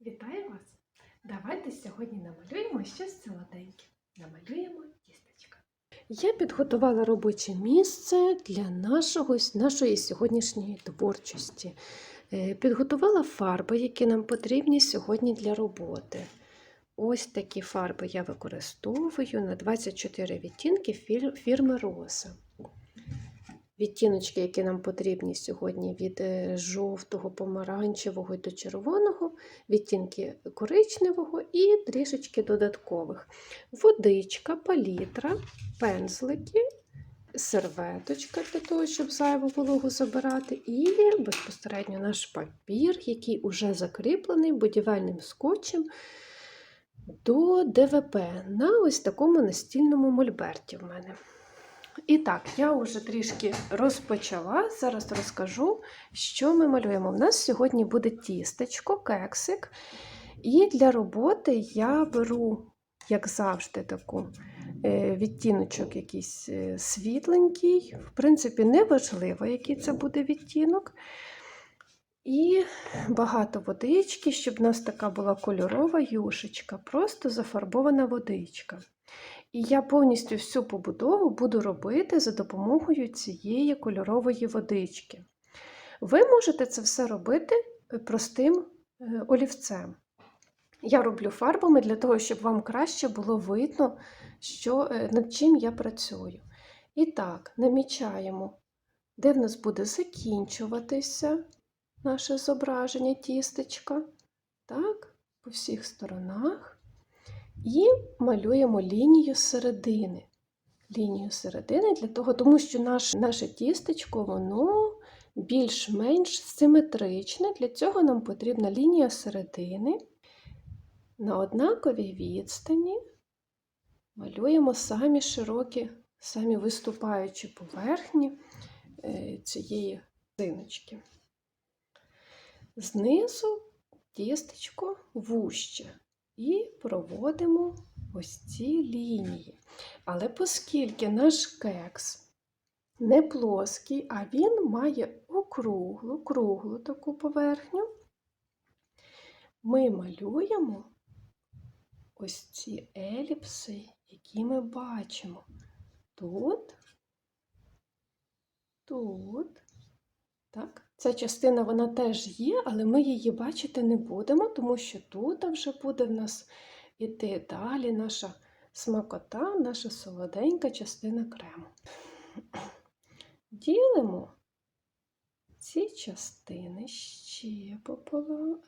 Вітаю вас! Давайте сьогодні намалюємо щось солоденьке. Намалюємо тістечко. Я підготувала робоче місце для нашого, нашої сьогоднішньої творчості. Е, Підготувала фарби, які нам потрібні сьогодні для роботи. Ось такі фарби я використовую на 24 відтінки фірми Роса. Відтіночки, які нам потрібні сьогодні від е, жовтого, помаранчевого до червоного, відтінки коричневого і трішечки додаткових. Водичка, палітра, пензлики, серветочка для того, щоб зайву вологу забирати, і безпосередньо наш папір, який уже закріплений будівельним скотчем до ДВП на ось такому настільному мольберті в мене. І так, я вже трішки розпочала. Зараз розкажу, що ми малюємо. У нас сьогодні буде тістечко, кексик. І для роботи я беру, як завжди, таку е, відтіночок якийсь е, світленький. В принципі, не важливо, який це буде відтінок. І багато водички, щоб у нас така була кольорова юшечка, просто зафарбована водичка. І я повністю всю побудову буду робити за допомогою цієї кольорової водички. Ви можете це все робити е, простим е, олівцем. Я роблю фарбами для того, щоб вам краще було видно, що, е, над чим я працюю. І так, намічаємо, де в нас буде закінчуватися наше зображення тістечка. Так, по всіх сторонах. І малюємо лінію середини. Лінію середини для того, тому що наш, наше тістечко, воно більш-менш симетричне. Для цього нам потрібна лінія середини. На однаковій відстані малюємо самі широкі, самі виступаючі поверхні е, цієї зиночки. Знизу тістечко вуще і проводимо ось ці лінії. Але оскільки наш кекс не плоский, а він має округлу, круглу таку поверхню, ми малюємо ось ці еліпси, які ми бачимо тут, тут. Так? Ця частина вона теж є, але ми її бачити не будемо, тому що тут вже буде в нас іти далі наша смакота, наша солоденька частина крему. Ділимо ці частини ще пополам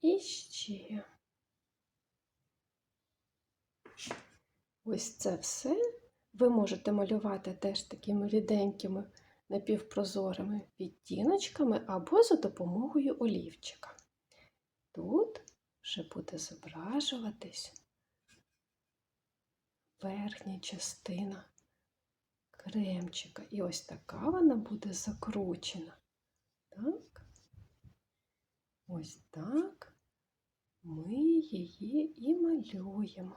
і ще. Ось це все ви можете малювати теж такими ріденькими напівпрозорими відтіночками або за допомогою олівчика. Тут вже буде зображуватись верхня частина кремчика. І ось така вона буде закручена. Так? Ось так ми її і малюємо.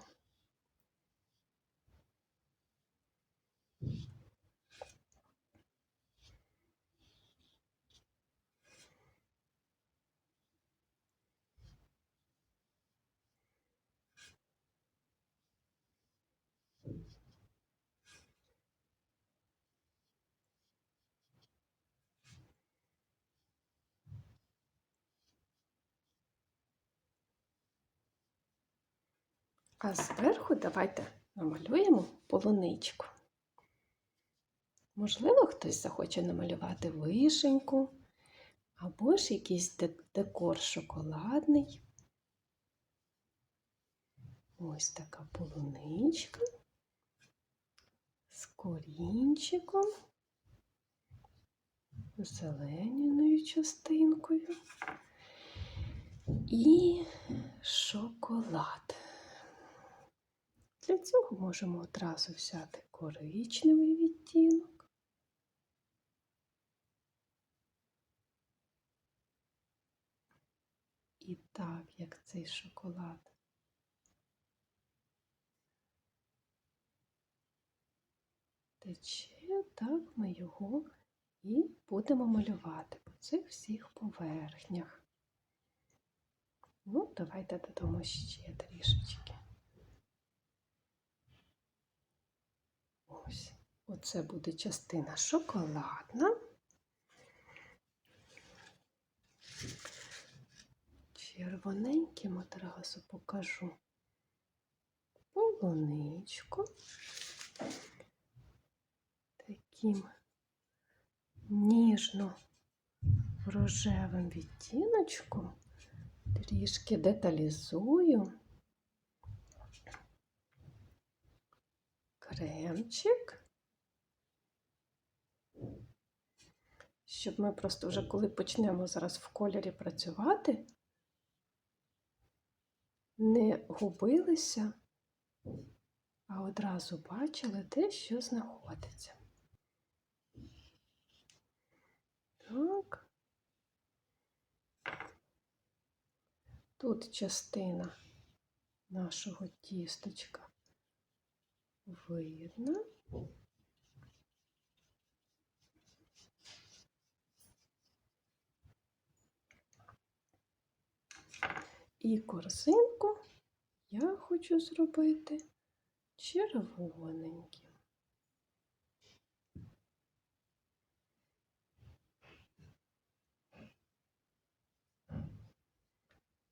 А зверху давайте намалюємо полуничку. Можливо, хтось захоче намалювати вишеньку, або ж якийсь декор шоколадний. Ось така полуничка з корінчиком, зеленяною частинкою і шоколад. Для цього можемо одразу взяти коричневий відтінок. І так, як цей шоколад тече, так ми його і будемо малювати по цих всіх поверхнях. Ну, давайте додамо ще трішечки. Ось, оце буде частина шоколадна. Червоненьким одразу покажу полуничку. Таким ніжно-рожевим відтіночком трішки деталізую кремчик, щоб ми просто вже коли почнемо зараз в кольорі працювати, не губилися, а одразу бачили те, що знаходиться. Так. Тут частина нашого тісточка видно. І корзинку я хочу зробити червоненьким.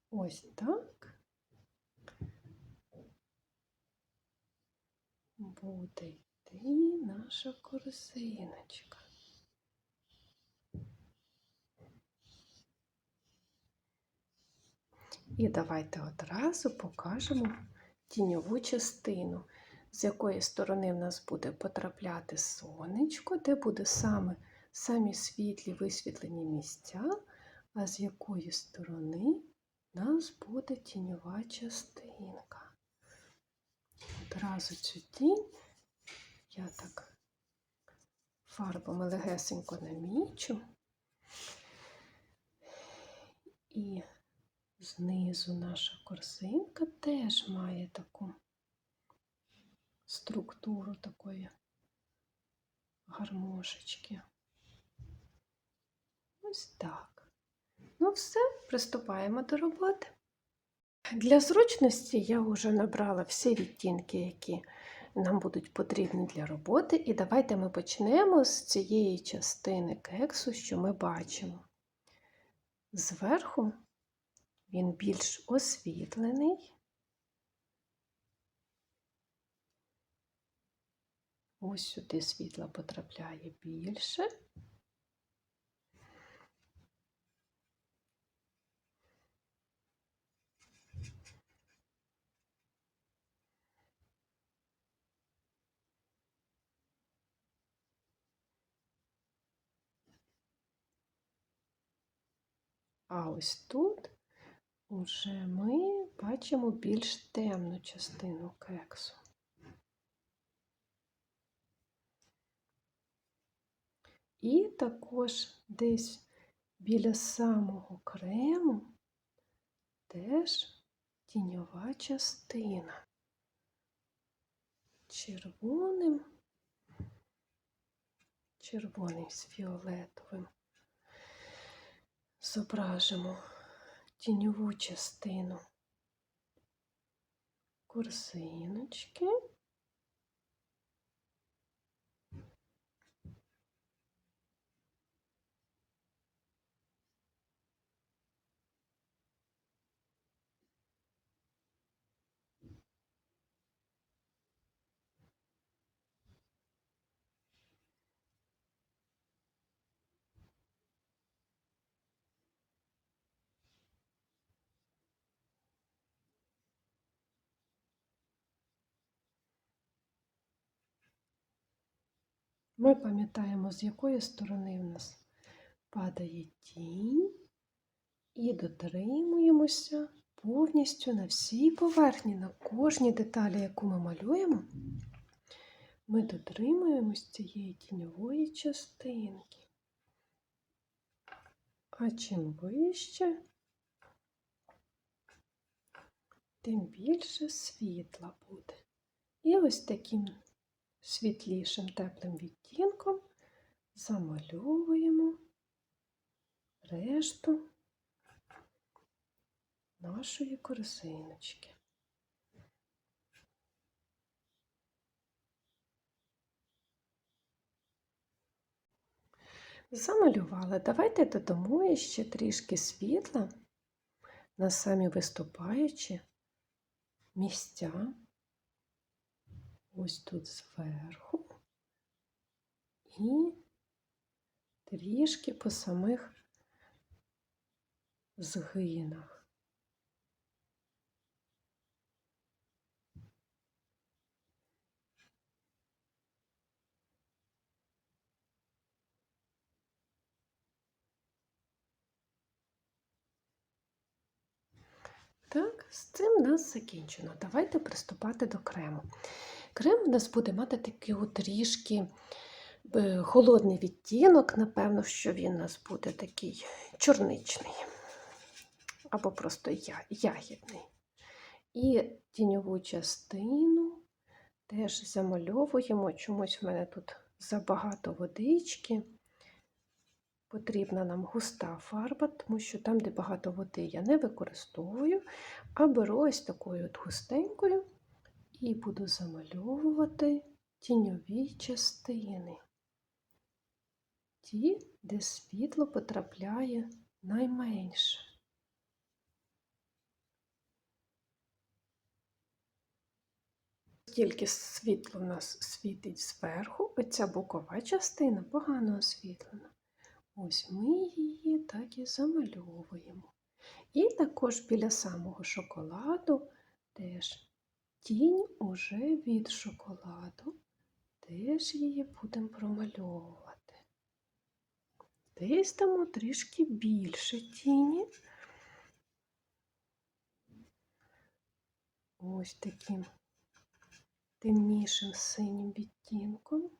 Ось так буде йти наша корзиночка. І давайте одразу покажемо тіньову частину, з якої сторони в нас буде потрапляти сонечко, де саме самі світлі висвітлені місця, а з якої сторони в нас буде тіньова частинка. Одразу цю тінь я так фарбами легесенько намічу і знизу наша корзинка теж має таку структуру такої гармошечки. Ось так. Ну все, приступаємо до роботи. Для зручності я вже набрала всі відтінки, які нам будуть потрібні для роботи. І давайте ми почнемо з цієї частини кексу, що ми бачимо. Зверху він більш освітлений. Ось сюди світла потрапляє більше. А ось тут уже ми бачимо більш темну частину кексу. І також десь біля самого крему теж тіньова частина. Червоним, червоним з фіолетовим зображимо тіньову частину корзиночки. Ми пам'ятаємо, з якої сторони в нас падає тінь, і дотримуємося повністю на всій поверхні, на кожній деталі, яку ми малюємо, ми дотримуємось цієї тіньової частинки. А чим вище, тим більше світла буде. І ось таким світлішим теплим відтінком замальовуємо решту нашої корзиночки. Замалювала. Давайте додамо ще трішки світла на самі виступаючі місця. Ось тут зверху і трішки по самих згинах. Так, з цим нас закінчено. Давайте приступати до крему. Крем у нас буде мати такий трішки е, холодний відтінок, напевно, що він у нас буде такий чорничний або просто ягідний. І тіньову частину теж замальовуємо. Чомусь в мене тут забагато водички. Потрібна нам густа фарба, тому що там, де багато води, я не використовую, а беру ось такою от густенькою і буду замальовувати тіньові частини. Ті, де світло потрапляє найменше. Тільки світло в нас світить зверху, оця бокова частина погано освітлена. Ось ми її так і замальовуємо. І також біля самого шоколаду теж тінь уже від шоколаду, теж її будемо промальовувати. Десь дамо трішки більше тіні. Ось таким темнішим синім відтінком,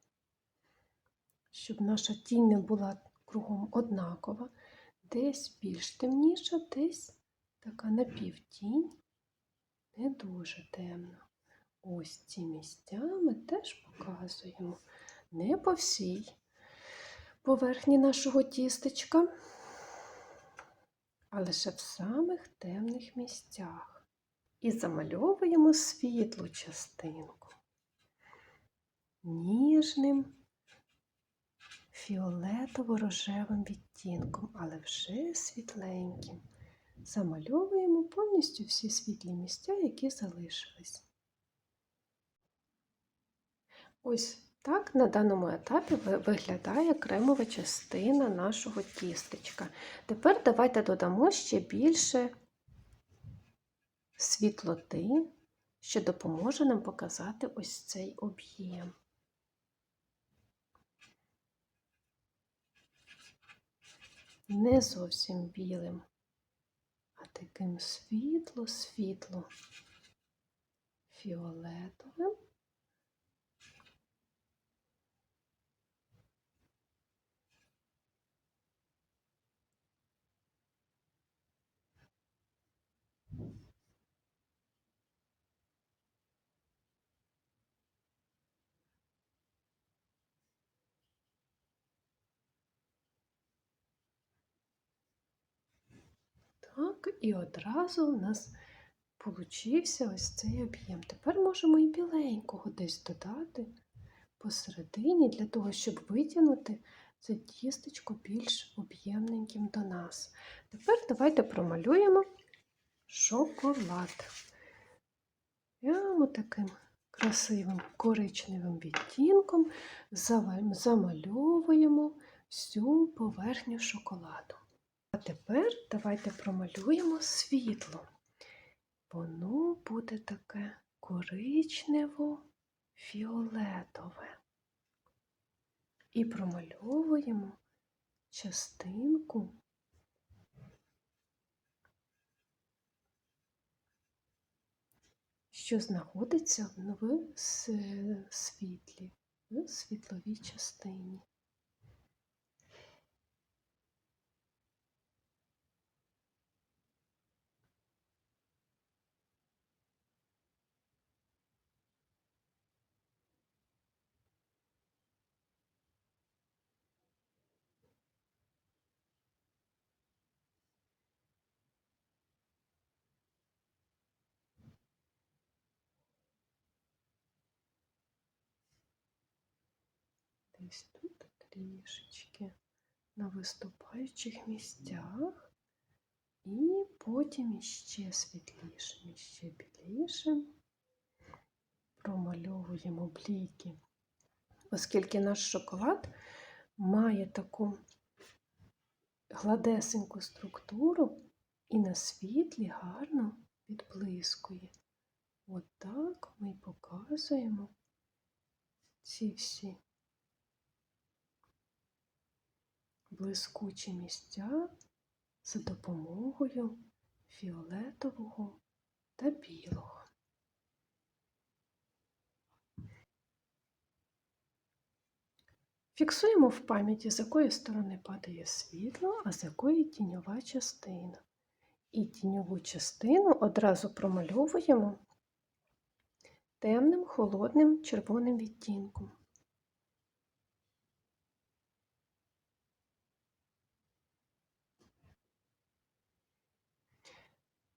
щоб наша тінь не була кругом однакова, десь більш темніша, десь така напівтінь, не дуже темна. Ось ці місця ми теж показуємо не по всій поверхні нашого тістечка, а лише в самих темних місцях. І замальовуємо світлу частинку ніжним фіолетово-рожевим відтінком, але вже світленьким. Замальовуємо повністю всі світлі місця, які залишились. Ось так на даному етапі виглядає кремова частина нашого тістечка. Тепер давайте додамо ще більше світлоти, що допоможе нам показати ось цей об'єм. Не зовсім білим, таким світло-світло фіолетовим. Так, і одразу у нас получився ось цей об'єм. Тепер можемо і біленького десь додати посередині, для того, щоб витягнути це тістечко більш об'ємненьким до нас. Тепер давайте промалюємо шоколад. Прямо таким красивим коричневим відтінком замальовуємо всю поверхню шоколаду. А тепер давайте промалюємо світло. Воно буде таке коричнево-фіолетове. І промальовуємо частинку що знаходиться в світлі, в світловій частині. Ось тут трішечки на виступаючих місцях. І потім іще світлішим, іще білішим промальовуємо бліки. Оскільки наш шоколад має таку гладесеньку структуру і на світлі гарно відблискує. Отак ми показуємо ці всі блискучі місця за допомогою фіолетового та білого. Фіксуємо в пам'яті, з якої сторони падає світло, а з якої тіньова частина. І тіньову частину одразу промальовуємо темним холодним червоним відтінком.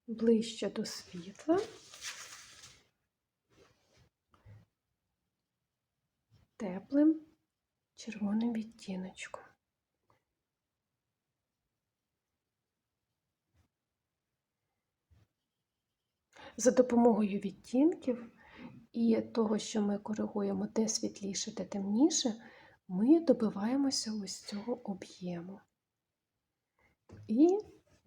Ближче до світла. Теплим червоним відтіночком. За допомогою відтінків і того, що ми коригуємо де світліше, де темніше, ми добиваємося ось цього об'єму. І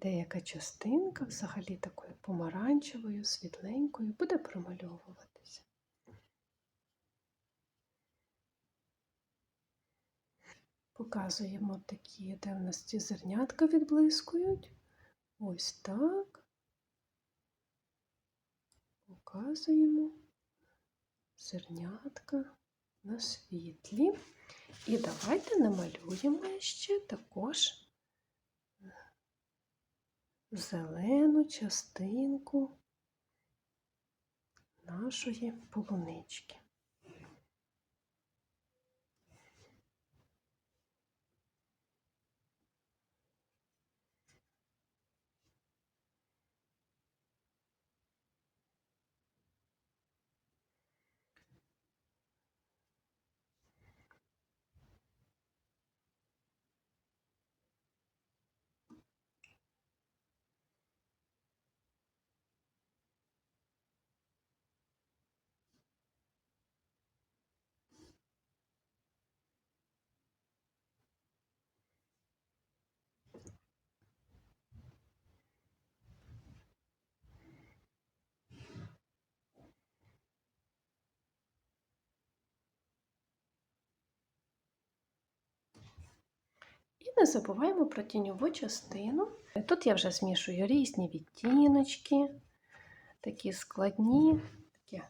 деяка частинка, взагалі такою помаранчевою, світленькою, буде промальовуватися. Показуємо такі, де в нас ці зернятка відблискують. Ось так. Показуємо зернятка на світлі. І давайте намалюємо ще також зелену частинку нашої полунички. І не забуваємо про тіньову частину. Тут я вже змішую різні відтіночки, такі складні. Такі.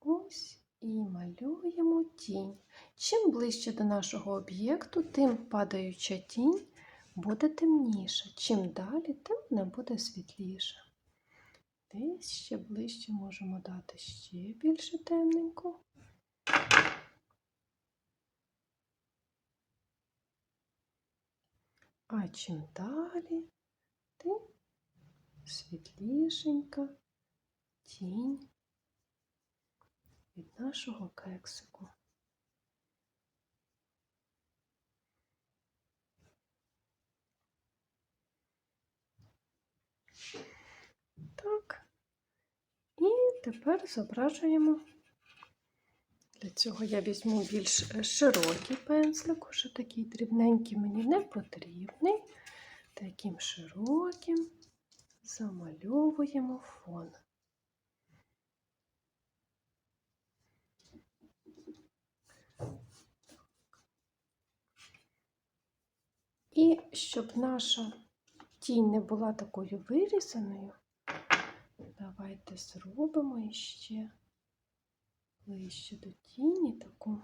Ось і малюємо тінь. Чим ближче до нашого об'єкту, тим падаюча тінь буде темніша. Чим далі, тим вона буде світліша. Десь ще ближче можемо дати ще більше темненько. А чим далі, тим світлішенька тінь від нашого кексику. Так, і тепер зображуємо. Для цього я візьму більш е, широкий пензлик, уже такий дрібненький мені не потрібний. Таким широким замальовуємо фон. І щоб наша тінь не була такою вирізаною, давайте зробимо іще ближче до тіні таку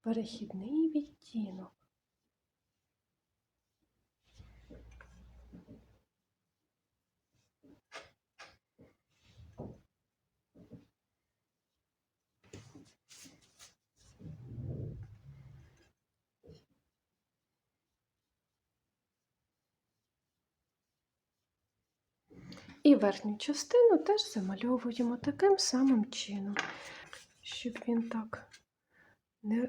перехідний відтінок. І верхню частину теж замальовуємо таким самим чином, щоб він так не,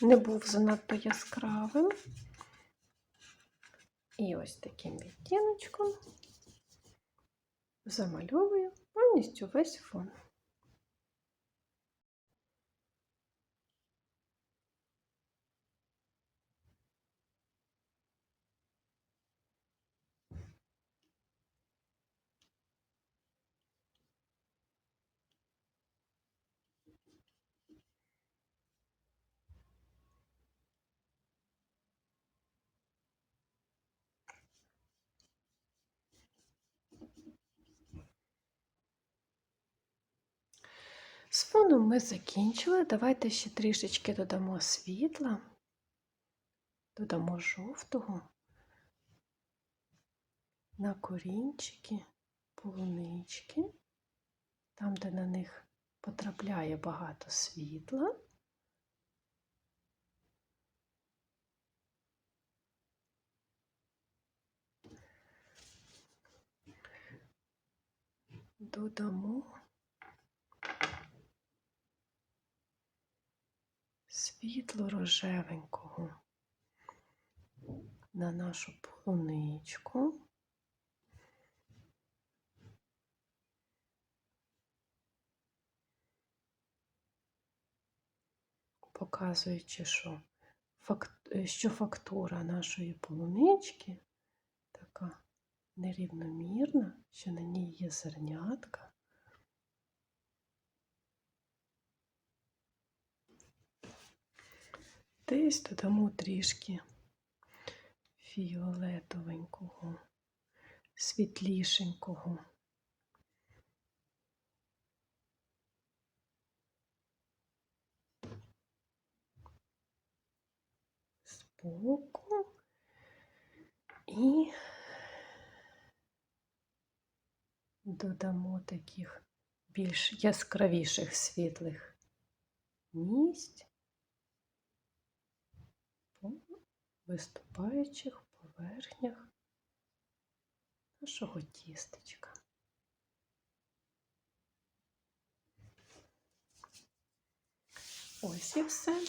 не був занадто яскравим. І ось таким відтіночком замальовую повністю весь фон. З фоном ми закінчили. Давайте ще трішечки додамо світла, додамо жовтого на корінчики, полунички, там, де на них потрапляє багато світла. Додамо світло рожевенького на нашу полуничку. Показуючи, що, е, що фактура нашої полунички така нерівномірна, що на ній є зернятка. Десь додамо трішки фіолетовенького, світлішенького. Збоку і додамо таких більш яскравіших світлих місць по виступаючих поверхнях нашого тістечка. Ось і все.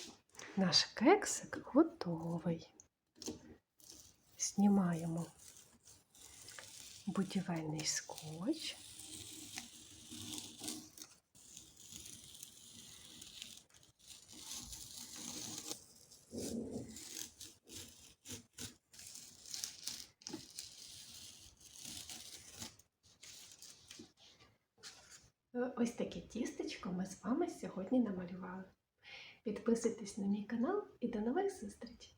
Наш кексик готовий. Знімаємо будівельний скотч. Ось таке тістечко ми з вами сьогодні намалювали. Підписуйтесь на мій канал і до нових зустрічей!